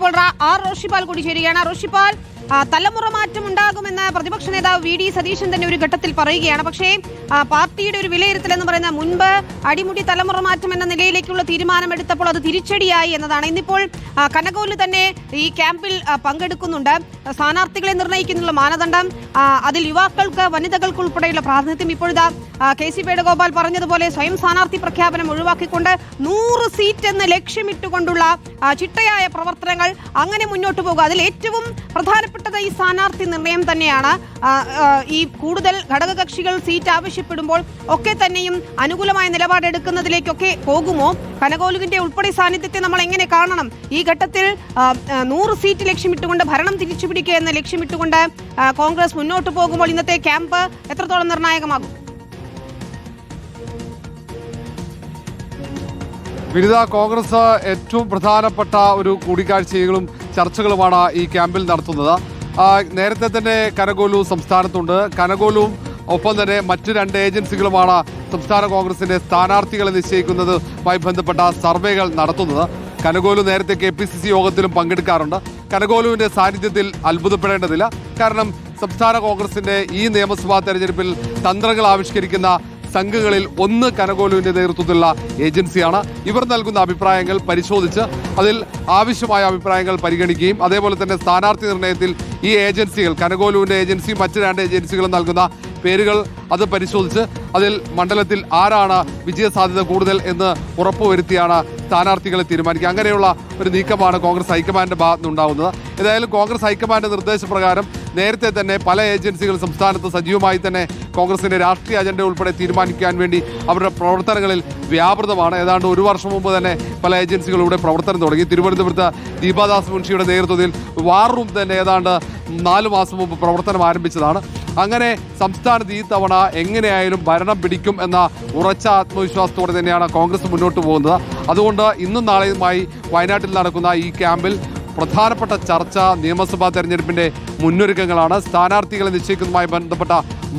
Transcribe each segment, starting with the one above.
ഇപ്പോൾ ആർ റോഷിപാൽ കൂടി ചേരുകയാണ് റോഷിപാൽ തലമുറ മാറ്റം ഉണ്ടാകുമെന്ന് പ്രതിപക്ഷ നേതാവ് വി ഡി സതീശൻ തന്നെ ഒരു ഘട്ടത്തിൽ പറയുകയാണ്. പക്ഷേ പാർട്ടിയുടെ ഒരു വിലയിരുത്തൽ എന്ന് പറയുന്ന മുൻപ് അടിമുടി തലമുറ മാറ്റം എന്ന നിലയിലേക്കുള്ള തീരുമാനമെടുത്തപ്പോൾ അത് തിരിച്ചടിയായി എന്നതാണ്. ഇന്നിപ്പോൾ കനകോൽ തന്നെ ഈ ക്യാമ്പിൽ പങ്കെടുക്കുന്നുണ്ട്. സ്ഥാനാർത്ഥികളെ നിർണയിക്കുന്നുള്ള മാനദണ്ഡം അതിൽ യുവാക്കൾക്ക് വനിതകൾക്ക് ഉൾപ്പെടെയുള്ള പ്രാതിനിധ്യം ഇപ്പോഴത്തെ കെ സി വേണുഗോപാൽ പറഞ്ഞതുപോലെ സ്വയം സ്ഥാനാർത്ഥി പ്രഖ്യാപനം ഒഴിവാക്കിക്കൊണ്ട് നൂറ് സീറ്റ് എന്ന ലക്ഷ്യമിട്ടുകൊണ്ടുള്ള ചിട്ടയായ പ്രവർത്തനങ്ങൾ അങ്ങനെ മുന്നോട്ട് പോകുക അതിൽ ഏറ്റവും പ്രധാനപ്പെട്ടത് ഈ സ്ഥാനാർത്ഥി നിർണയം തന്നെയാണ്. ഈ കൂടുതൽ ഘടകകക്ഷികൾ സീറ്റ് ആവശ്യപ്പെടുമ്പോൾ ഒക്കെ തന്നെയും അനുകൂലമായ നിലപാടെടുക്കുന്നതിലേക്കൊക്കെ പോകുമോ? കനകോലുവിന്റെ ഉൾപ്പെടെ സാന്നിധ്യത്തെ നമ്മൾ എങ്ങനെ കാണണം? ഈ ഘട്ടത്തിൽ നൂറ് സീറ്റ് ലക്ഷ്യമിട്ടുകൊണ്ട് ഭരണം തിരിച്ചുപിടിക്കുക എന്ന ലക്ഷ്യമിട്ടുകൊണ്ട് കോൺഗ്രസ് മുന്നോട്ട് പോകുമ്പോൾ ഇന്നത്തെ ക്യാമ്പ് എത്രത്തോളം നിർണായകമാകും? വിനിത കോൺഗ്രസ് ഏറ്റവും പ്രധാനപ്പെട്ട ഒരു കൂടിക്കാഴ്ചകളും ചർച്ചകളുമാണ് ഈ ക്യാമ്പിൽ നടത്തുന്നത്. നേരത്തെ തന്നെ കനകോലു സംസ്ഥാനത്തുണ്ട്. കനകോലും ഒപ്പം തന്നെ മറ്റു രണ്ട് ഏജൻസികളുമാണ് സംസ്ഥാന കോൺഗ്രസിന്റെ സ്ഥാനാർത്ഥികളെ നിശ്ചയിക്കുന്നതുമായി ബന്ധപ്പെട്ട സർവേകൾ നടത്തുന്നത്. കനകോലു നേരത്തെ കെ പി സി സി യോഗത്തിലും പങ്കെടുക്കാറുണ്ട്. കനകോലുവിന്റെ സാന്നിധ്യത്തിൽ അത്ഭുതപ്പെടേണ്ടതില്ല. കാരണം സംസ്ഥാന കോൺഗ്രസിന്റെ ഈ നിയമസഭാ തെരഞ്ഞെടുപ്പിൽ തന്ത്രങ്ങൾ ആവിഷ്കരിക്കുന്ന സംഘങ്ങളിൽ ഒന്ന് കനകോലുവിന്റെ നേതൃത്വത്തിലുള്ള ഏജൻസിയാണ്. ഇവർ നൽകുന്ന അഭിപ്രായങ്ങൾ പരിശോധിച്ച് അതിൽ ആവശ്യമായ അഭിപ്രായങ്ങൾ പരിഗണിക്കുകയും അതേപോലെ തന്നെ സ്ഥാനാർത്ഥി നിർണയത്തിൽ ഈ ഏജൻസികൾ കനകോലുവിന്റെ ഏജൻസിയും മറ്റ് രണ്ട് ഏജൻസികളും നൽകുന്ന പേരുകൾ അത് പരിശോധിച്ച് അതിൽ മണ്ഡലത്തിൽ ആരാണ് വിജയസാധ്യത കൂടുതൽ എന്ന് ഉറപ്പുവരുത്തിയാണ് സ്ഥാനാർത്ഥികളെ തീരുമാനിക്കുക. അങ്ങനെയുള്ള ഒരു നീക്കമാണ് കോൺഗ്രസ് ഹൈക്കമാൻഡിന്റെ ഭാഗത്തുനിന്നുണ്ടാകുന്നത് ഏതായാലും കോൺഗ്രസ് ഹൈക്കമാൻഡ് നിർദ്ദേശപ്രകാരം നേരത്തെ തന്നെ പല ഏജൻസികൾ സംസ്ഥാനത്ത് സജീവമായി തന്നെ കോൺഗ്രസിന്റെ രാഷ്ട്രീയ അജണ്ട ഉൾപ്പെടെ തീരുമാനിക്കാൻ വേണ്ടി അവരുടെ പ്രവർത്തനങ്ങളിൽ വ്യാപൃതമാണ്. ഏതാണ്ട് ഒരു വർഷം മുമ്പ് തന്നെ പല ഏജൻസികളും ഇവിടെ പ്രവർത്തനം തുടങ്ങി. തിരുവനന്തപുരത്ത് ദീപാദാസ് മുൻഷിയുടെ നേതൃത്വത്തിൽ വാർ റൂം തന്നെ ഏതാണ്ട് നാല് മാസം മുമ്പ് പ്രവർത്തനം ആരംഭിച്ചതാണ്. അങ്ങനെ സംസ്ഥാനത്ത് ഈ തവണ എങ്ങനെയായാലും ഭരണം പിടിക്കും എന്ന ഉറച്ച ആത്മവിശ്വാസത്തോടെ തന്നെയാണ് കോൺഗ്രസ് മുന്നോട്ട് പോകുന്നത്. അതുകൊണ്ട് ഇന്നും നാളെയുമായി വയനാട്ടിൽ നടക്കുന്ന ഈ ക്യാമ്പിൽ പ്രധാനപ്പെട്ട ചർച്ച നിയമസഭാ തെരഞ്ഞെടുപ്പിന്റെ മുന്നൊരുക്കങ്ങളാണ്. സ്ഥാനാർത്ഥികളെ നിശ്ചയിക്കുന്നതുമായി ബന്ധപ്പെട്ട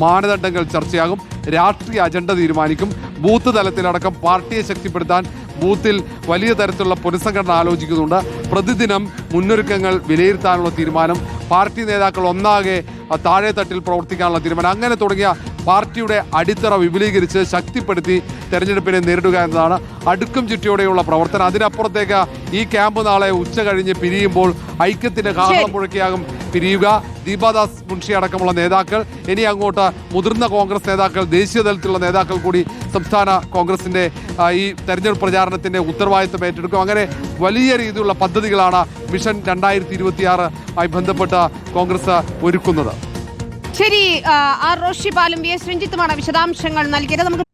മാനദണ്ഡങ്ങൾ ചർച്ചയാകും. രാഷ്ട്രീയ അജണ്ട തീരുമാനിക്കും. ബൂത്ത് തലത്തിലടക്കം പാർട്ടിയെ ശക്തിപ്പെടുത്താൻ ബൂത്തിൽ വലിയ തരത്തിലുള്ള പുനഃസംഘടന ആലോചിക്കുന്നുണ്ട്. പ്രതിദിനം മുന്നൊരുക്കങ്ങൾ വിലയിരുത്താനുള്ള തീരുമാനം പാർട്ടി നേതാക്കൾ ഒന്നാകെ താഴെത്തട്ടിൽ താഴെ തട്ടിൽ പ്രവർത്തിക്കാനുള്ള തീരുമാനം അങ്ങനെ തുടങ്ങിയ പാർട്ടിയുടെ അടിത്തറ വിപുലീകരിച്ച് ശക്തിപ്പെടുത്തി തെരഞ്ഞെടുപ്പിനെ നേരിടുക എന്നതാണ് അടുക്കും ചുറ്റിയോടെയുള്ള പ്രവർത്തനം. അതിനപ്പുറത്തേക്ക് ഈ ക്യാമ്പ് നാളെ ഉച്ച കഴിഞ്ഞ് പിരിയുമ്പോൾ ഐക്യത്തിന്റെ കാഹളം മുഴക്കിയാകും പിരിയുക. ദീപാദാസ് മുൻഷി അടക്കമുള്ള നേതാക്കൾ ഇനി അങ്ങോട്ട് മുതിർന്ന കോൺഗ്രസ് നേതാക്കൾ ദേശീയ തലത്തിലുള്ള നേതാക്കൾ കൂടി സംസ്ഥാന കോൺഗ്രസിന്റെ ഈ തെരഞ്ഞെടുപ്പ് പ്രചാരണത്തിന്റെ ഉത്തരവാദിത്തം ഏറ്റെടുക്കും. അങ്ങനെ വലിയ രീതിയിലുള്ള പദ്ധതികളാണ് മിഷൻ രണ്ടായിരത്തി ഇരുപത്തിയാറ് ആയി ബന്ധപ്പെട്ട് കോൺഗ്രസ് ഒരുക്കുന്നത്. ശരി ആർ റോഷി പാലും വി എസ് രഞ്ജിത്തുമാണ് വിശദാംശങ്ങൾ നൽകിയത്. നമുക്ക്